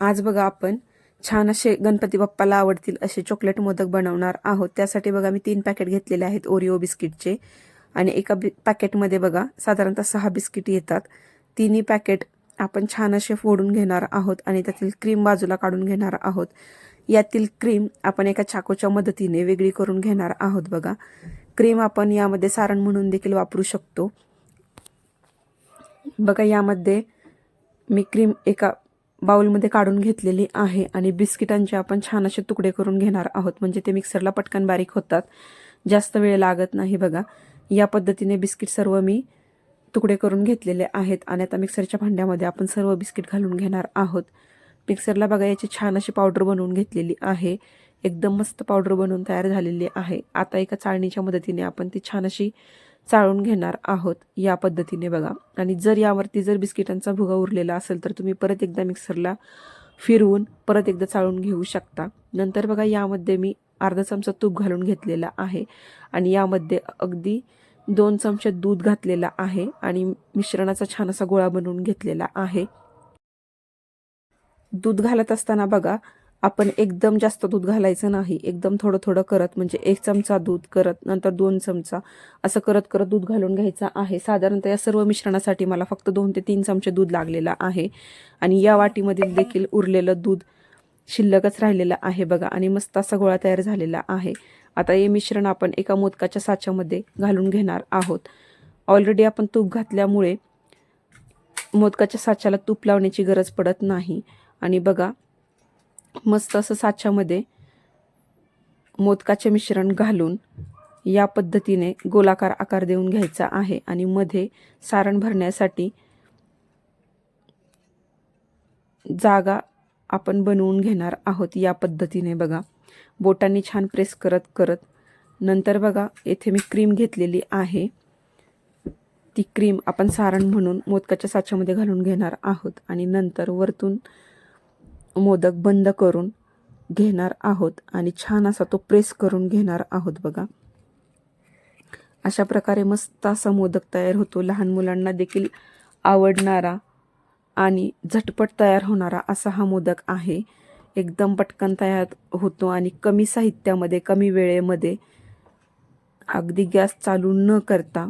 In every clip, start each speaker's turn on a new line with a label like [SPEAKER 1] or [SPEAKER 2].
[SPEAKER 1] आज बघा आपण छान असे गणपती बाप्पाला आवडतील असे चॉकलेट मोदक बनवणार आहोत. त्यासाठी बघा मी तीन पॅकेट घेतलेले आहेत ओरिओ बिस्किटचे आणि एका बि पॅकेटमध्ये बघा साधारणतः सहा बिस्किट येतात. तिन्ही पॅकेट आपण छान असे फोडून घेणार आहोत आणि त्यातील क्रीम बाजूला काढून घेणार आहोत. यातील क्रीम आपण एका चाकूच्या मदतीने वेगळी करून घेणार आहोत बघा. क्रीम आपण यामध्ये सारण म्हणून देखील वापरू शकतो. बघा यामध्ये मी क्रीम एका बाउलमध्ये काढून घेतलेली आहे आणि बिस्किटांचे आपण छान असे तुकडे करून घेणार आहोत. म्हणजे ते मिक्सरला पटकन बारीक होतात. जास्त वेळ लागत नाही बघा. या पद्धतीने बिस्किट सर्व मी तुकडे करून घेतलेले आहेत आणि आता मिक्सरच्या भांड्यामध्ये आपण सर्व बिस्किट घालून घेणार आहोत. मिक्सरला बघा याची छान अशी पावडर बनवून घेतलेली आहे. एकदम मस्त पावडर बनवून तयार झालेली आहे. आता एका चाळणीच्या मदतीने आपण ती छान अशी चाळून घेणार आहोत या पद्धतीने बघा. आणि जर यावरती जर बिस्किटांचा भुगा उरलेला असेल तर तुम्ही परत एकदा मिक्सरला फिरवून परत एकदा चाळून घेऊ शकता. नंतर बघा यामध्ये मी अर्धा चमचा तूप घालून घेतलेला आहे. आणि यामध्ये अगदी दोन चमचे दूध घातलेला आहे. आणि मिश्रणाचा छान असा गोळा बनवून घेतलेला आहे. दूध घालत असताना बघा आपण एकदम जास्त दूध घालायचं नाही एकदम थोडं थोडं करत म्हणजे एक चमचा दूध करत नंतर दोन चमचा असं करत करत दूध घालून घ्यायचं आहे. साधारणतः या सर्व मिश्रणासाठी मला फक्त दोन ते तीन चमचे दूध लागलेलं आहे. आणि या वाटीमध्ये देखील उरलेलं दूध शिल्लकच राहिलेलं आहे बघा. आणि मस्त असा गोळा तयार झालेला आहे. आता हे मिश्रण आपण एका मोदकाच्या साच्यामध्ये घालून घेणार आहोत. ऑलरेडी आपण तूप घातल्यामुळे मोदकाच्या साच्याला तूप लावण्याची गरज पडत नाही. आणि बघा मस्त असं साच्यामध्ये मोदकाचे मिश्रण घालून या पद्धतीने गोलाकार आकार देऊन घ्यायचा आहे आणि मध्ये सारण भरण्यासाठी जागा आपण बनवून घेणार आहोत या पद्धतीने बघा. बोटांनी छान प्रेस करत करत. नंतर बघा येथे मी क्रीम घेतलेली आहे. ती क्रीम आपण सारण म्हणून मोदकाच्या साच्यामध्ये घालून घेणार आहोत आणि नंतर वरतून मोदक बंद करून घेणार आहोत आणि छान असा तो प्रेस करून घेणार आहोत बघा. अशा प्रकारे मस्त असा मोदक तयार होतो. लहान मुलांना देखील आवडणारा आणि झटपट तयार होणारा असा हा मोदक आहे. एकदम पटकन तयार होतो आणि कमी साहित्यामध्ये कमी वेळेमध्ये अगदी गॅस चालू न करता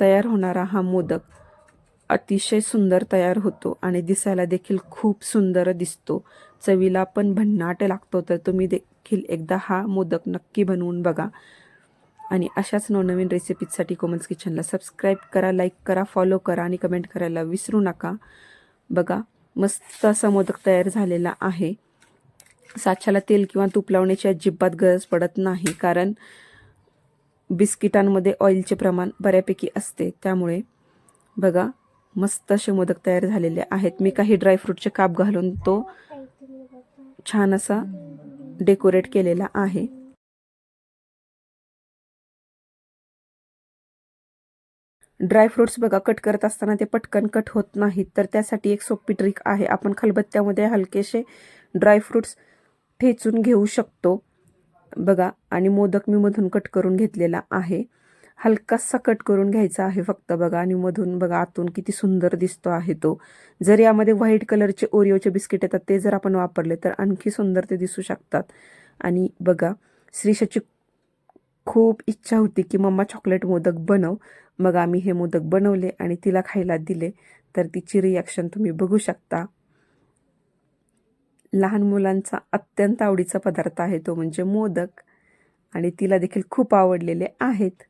[SPEAKER 1] तयार होणारा हा मोदक अतिशय सुंदर तयार होतो आणि दिसायला देखील खूप सुंदर दिसतो. चवीला पण भन्नाट लागतो तर तुम्ही देखील एकदा हा मोदक नक्की बनवून बघा. आणि अशाच नवनवीन रेसिपीजसाठी कोमन्स किचनला सबस्क्राईब करा लाईक करा फॉलो करा आणि कमेंट करायला विसरू नका. बघा मस्त असा मोदक तयार झालेला आहे. साच्याला तेल किंवा तूप लावण्याची अजिबात गरज पडत नाही कारण बिस्किटांमध्ये ऑइलचे प्रमाण बऱ्यापैकी असते. त्यामुळे बघा मस्त असे मोदक तयार झालेले आहेत. मी काही ड्रायफ्रूटचे काप घालून तो छान असा डेकोरेट केलेला आहे. ड्रायफ्रुट्स बघा कट करत असताना ते पटकन कट होत नाहीत. तर त्यासाठी एक सोपी ट्रिक आहे. आपण खलबत्त्यामध्ये हलकेसे ड्रायफ्रुट्स ठेचून घेऊ शकतो. बघा आणि मोदक मी मधून कट करून घेतलेला आहे. हलकासा कट करून घ्यायचा आहे फक्त बघा. आणि मधून बघा आतून किती सुंदर दिसतो आहे तो. जर यामध्ये व्हाईट कलरचे ओरिओचे बिस्किट येतात ते जर आपण वापरले तर आणखी सुंदर ते दिसू शकतात. आणि बघा श्रीशाची खूप इच्छा होती की मम्मा चॉकलेट मोदक बनव. मग आम्ही हे मोदक बनवले आणि तिला खायला दिले. तर तिची रिॲक्शन तुम्ही बघू शकता. लहान मुलांचा अत्यंत आवडीचा पदार्थ आहे तो म्हणजे मोदक. आणि तिला देखील खूप आवडलेले आहेत.